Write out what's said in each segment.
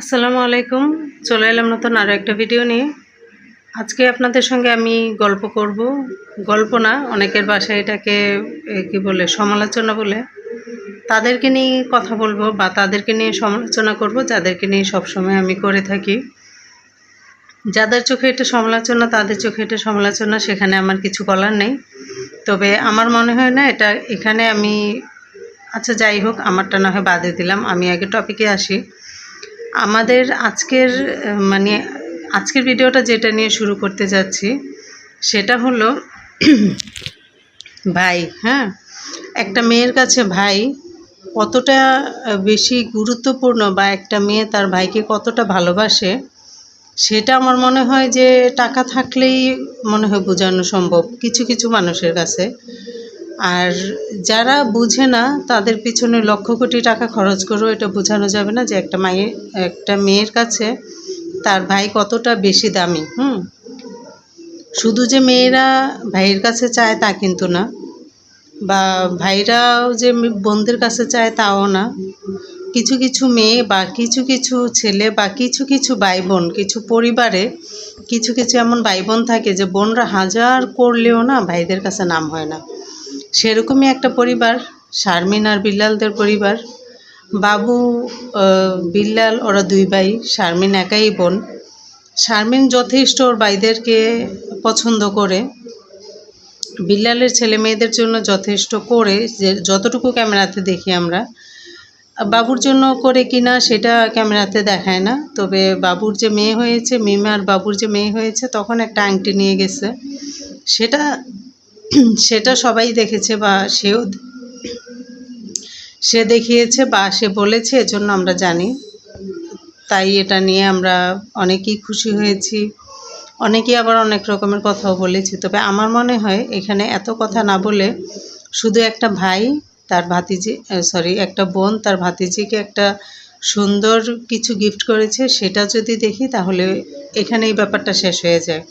আসসালামু আলাইকুম। চলে এলাম নতুন আরও একটা ভিডিও নিয়ে। আজকে আপনাদের সঙ্গে আমি গল্প করব। গল্প না, অনেকের বাসায় এটাকে কি বলে, সমালোচনা বলে। তাদেরকে নিয়ে কথা বলব বা তাদেরকে নিয়ে সমালোচনা করব, যাদেরকে নিয়ে সবসময় আমি করে থাকি। যাদের চোখে এটা সমালোচনা, তাদের চোখে এটা সমালোচনা, সেখানে আমার কিছু বলার নেই। তবে আমার মনে হয় না, এটা এখানে আমি আচ্ছা যাই হোক, আমারটা না হয় বাদে দিলাম। আমি আগে টপিকে আসি। আমাদের আজকের মানে আজকের ভিডিওটা যেটা নিয়ে শুরু করতে যাচ্ছি, সেটা হলো, ভাই হ্যাঁ একটা মেয়ের কাছে ভাই কতটা বেশি গুরুত্বপূর্ণ বা একটা মেয়ে তার ভাইকে কতটা ভালোবাসে, সেটা আমার মনে হয় যে টাকা থাকলেই মনে হয় বোঝানো সম্ভব কিছু কিছু মানুষের কাছে। আর যারা বুঝে না, তাদের পিছনে লক্ষ কোটি টাকা খরচ করেও এটা বোঝানো যাবে না যে একটা মায়ের, একটা মেয়ের কাছে তার ভাই কতটা বেশি দামি, হুম? শুধু যে মেয়েরা ভাইয়ের কাছে চায় তা কিন্তু না, বা ভাইরাও যে বোনদের কাছে চায় তাও না। কিছু কিছু মেয়ে বা কিছু কিছু ছেলে বা কিছু কিছু ভাই বোন কিছু পরিবারে কিছু কিছু এমন ভাই বোন থাকে যে বোনরা হাজার করলেও না ভাইদের কাছে নাম হয় না। সেরকমই একটা পরিবার, শারমিন আর বিল্লালদের পরিবার। বাবু বিল্লাল, ওরা দুই ভাই, শারমিন একাই বোন। শারমিন যথেষ্ট ওর ভাইদেরকে পছন্দ করে। বিল্লালের ছেলে মেয়েদের জন্য যথেষ্ট করে, যে যতটুকু ক্যামেরাতে দেখি আমরা। বাবুর জন্য করে কিনা সেটা ক্যামেরাতে দেখায় না। তবে বাবুর যে মেয়ে হয়েছে, মিমা আর বাবুর যে মেয়ে হয়েছে, তখন একটা আংটি নিয়ে গেছে। সেটা সেটা সবাই দেখেছে বা সেও সে দেখিয়েছে বা সে বলেছে, এজন্য আমরা জানি। তাই এটা নিয়ে আমরা অনেকেই খুশি হয়েছি। অনেকেই আবার অনেক রকমের কথাও বলেছি। তবে আমার মনে হয় এখানে এত কথা না বলে শুধু একটা ভাই, তার ভাতিজি সরি একটা বোন, তার ভাতিজিকে একটা সুন্দর কিছু গিফট করেছে, সেটা যদি দেখি তাহলে এখানে এই ব্যাপারটা শেষ হয়ে যায়।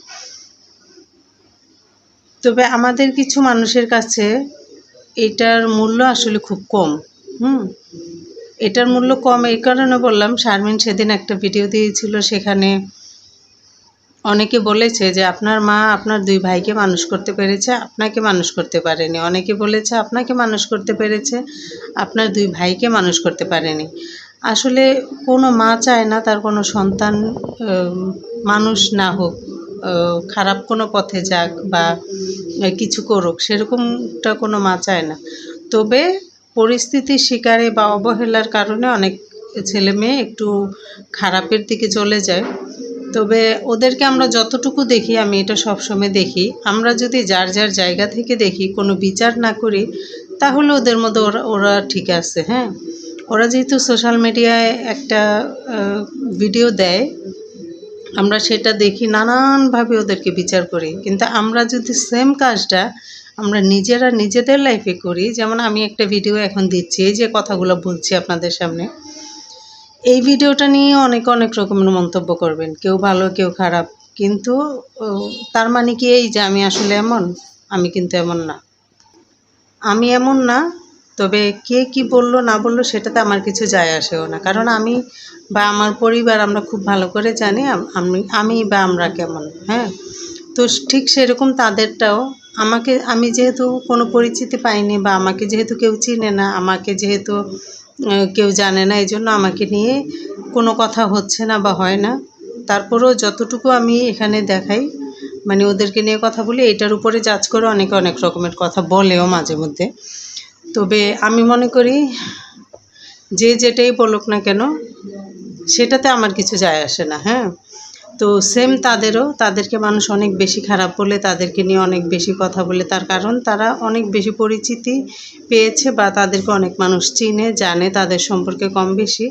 তবে আমাদের কিছু মানুষের কাছে এটার মূল্য আসলে খুব কম, হুম? এটার মূল্য কম এই কারণে বললাম, শারমিন সেদিন একটা ভিডিও দিয়েছিল সেখানে অনেকে বলেছে যে, আপনার মা আপনার দুই ভাইকে মানুষ করতে পেরেছে, আপনাকে মানুষ করতে পারেনি। অনেকে বলেছে, আপনাকে মানুষ করতে পেরেছে, আপনার দুই ভাইকে মানুষ করতে পারেনি। আসলে কোনো মা চায় না, তার কোনো সন্তান মানুষ না হোক। খারাপ কোনো পথে যাক বা কিছু করুক, সেরকমটা কোনো মা চায় না। তবে পরিস্থিতির শিকারে বা অবহেলার কারণে অনেক ছেলে মেয়ে একটু খারাপের দিকে চলে যায়। তবে ওদেরকে আমরা যতটুকু দেখি, আমি এটা সবসময় দেখি, আমরা যদি যার যার জায়গা থেকে দেখি, কোনো বিচার না করি, তাহলে ওদের মধ্যে ওরা ওরা ঠিক আছে হ্যাঁ? ওরা যেহেতু সোশ্যাল মিডিয়ায় একটা ভিডিও দেয় আমরা সেটা দেখি, নানানভাবে ওদেরকে বিচার করি। কিন্তু আমরা যদি সেম কাজটা আমরা নিজেরা নিজেদের লাইফে করি, যেমন আমি একটা ভিডিও এখন দিচ্ছি, এই যে কথাগুলো বলছি আপনাদের সামনে। এই ভিডিওটা নিয়ে অনেক অনেক রকমের মন্তব্য করবেন, কেউ ভালো, কেউ খারাপ। কিন্তু তার মানে কি এই যে আমি আসলে এমন? আমি কিন্তু এমন না। আমি এমন না তবে কে কি বলল, না বলল সেটাতে আমার কিছু যায় আসেও না। কারণ আমি বা আমার পরিবার আমরা খুব ভালো করে জানি আমি আমি বা আমরা কেমন হ্যাঁ? তো ঠিক সেরকম তাদেরটাও আমাকে, আমি যেহেতু কোনো পরিচিতি পাইনি বা আমাকে যেহেতু কেউ চিনে না, আমাকে যেহেতু কেউ জানে না এই জন্য আমাকে নিয়ে কোনো কথা হচ্ছে না বা হয় না। তারপরেও যতটুকু আমি এখানে দেখাই মানে ওদেরকে নিয়ে কথা বলি, এটার উপরে জাজ করে অনেকে অনেক রকমের কথা বলেও মাঝে মধ্যে। তবে আমি মনে করি যে যেটাই বলুক না কেন, সেটাতে আমার কিছু যায় আসে না হ্যাঁ? তো সেম তাদেরও, তাদেরকে মানুষ অনেক বেশি খারাপ বলে, তাদেরকে নিয়ে অনেক বেশি কথা বলে, তার কারণ তারা অনেক বেশি পরিচিতি পেয়েছে বা তাদেরকে অনেক মানুষ চিনে, জানে, তাদের সম্পর্কে কম বেশি।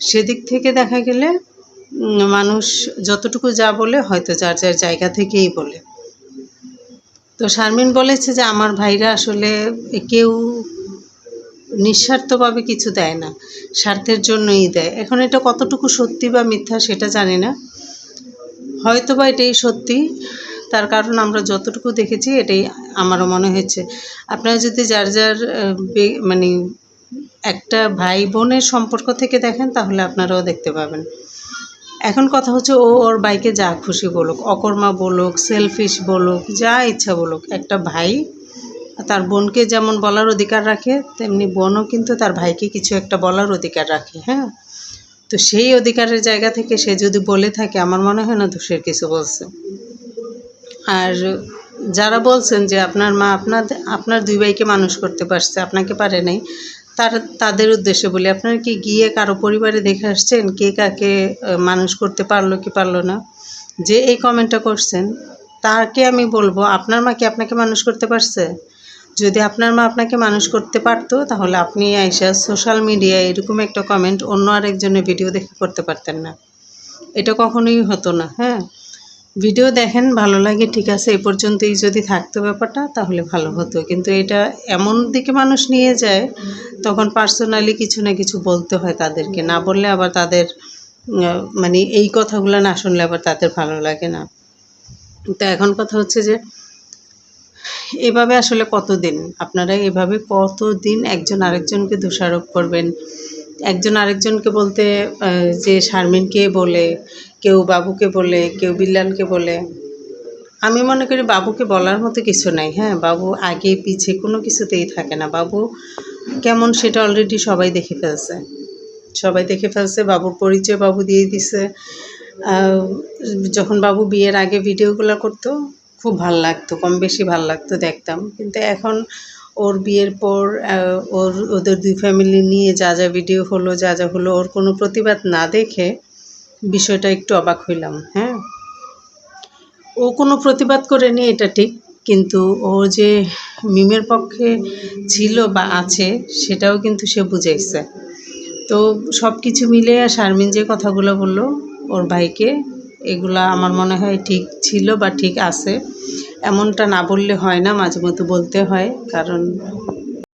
সেদিক থেকে দেখা গেলে মানুষ যতটুকু যা বলে, হয়তো যার যার জায়গা থেকেই বলে। তো শারমিন বলেছে যে, আমার ভাইরা আসলে কেউ নিঃস্বার্থভাবে কিছু দেয় না, স্বার্থের জন্যই দেয়। এখন এটা কতটুকু সত্যি বা মিথ্যা সেটা জানি না। হয়তো বা এটাই সত্যি, তার কারণ আমরা যতটুকু দেখেছি এটাই আমারও মনে হয়েছে। আপনারা যদি যার যার মানে একটা ভাই বোনের সম্পর্ক থেকে দেখেন, তাহলে আপনারাও দেখতে পাবেন। এখন কথা হচ্ছে ও ওর বাইকে যা খুশি বলুক, অকর্মা বলুক সেলফিশ বলুক, যা ইচ্ছা বলুক, একটা ভাই তার বোনকে যেমন বলার অধিকার রাখে, তেমনি বোনও কিন্তু তার ভাইকে কিছু একটা বলার অধিকার রাখে হ্যাঁ? তো সেই অধিকারের জায়গা থেকে সে যদি বলে থাকে, আমার মনে হয় না দোষের কিছু বলছে। আর যারা বলছেন যে আপনার মা আপনার আপনার দুই ভাইকে মানুষ করতে পারছে, আপনাকে পারে নাই, তার, তাদের উদ্দেশ্যে বলি, আপনারা কি গিয়ে কারও পরিবারে দেখে আসছেন কে কাকে মানুষ করতে পারল কি পারল না? যে এই কমেন্টটা করছেন, তাকে আমি বলব, আপনার মা কি আপনাকে মানুষ করতে পারছে? যদি আপনার মা আপনাকে মানুষ করতে পারতো, তাহলে আপনি আইসা সোশ্যাল মিডিয়ায় এরকম একটা কমেন্ট অন্য আরেকজনের ভিডিও দেখে করতে পারতেন না। এটা কখনোই হতো না হ্যাঁ? ভিডিও দেখেন, ভালো লাগে, ঠিক আছে এই পর্যন্তই যদি থাকতো ব্যাপারটা, তাহলে ভালো হতো। কিন্তু এটা এমন দিকে মানুষ নিয়ে যায়, তখন পার্সোনালি কিছু না কিছু বলতে হয় তাদেরকে। না বললে আবার তাদের মানে এই কথাগুলো না শুনলে আবার তাদের ভালো লাগে না। তো এখন কথা হচ্ছে যে এভাবে আসলে কতদিন? আপনারা এভাবে কতদিন একজন আরেকজনকে দোষারোপ করবেন? একজন আরেকজনকে বলতে যে শারমিনকে বলে, কেউ বাবুকে বলে, কেউ বিল্লালকে বলে। আমি মনে করি বাবুকে বলার মতো কিছু নাই হ্যাঁ? বাবু আগে পিছে কোনো কিছুতেই থাকে না। বাবু কেমন সেটা অলরেডি সবাই দেখে ফেলছে। সবাই দেখে ফেলছে, বাবুর পরিচয় বাবু দিয়ে দিছে। যখন বাবু বিয়ের আগে ভিডিওগুলো করতো খুব ভালো লাগতো, কম বেশি ভালো লাগতো দেখতাম। কিন্তু এখন ওর বিয়ের পর ওর, ওদের দুই ফ্যামিলি নিয়ে যা যা ভিডিও হলো, যা যা হলো, ওর কোনো প্রতিবাদ না দেখে বিষয়টা একটু অবাক হইলাম হ্যাঁ? ও কোনো প্রতিবাদ করেনি, এটা ঠিক। কিন্তু ও যে মিমের পক্ষে ছিল বা আছে, সেটাও কিন্তু সে বুঝাইছে। তো সব কিছু মিলে শারমিন যে কথাগুলো বলল, ওর ভাইকে এগুলা আমার মনে হয় ঠিক ছিল বা ঠিক আছে। এমনটা না বললে হয় না, মাঝে মধ্যে বলতে হয়, কারণ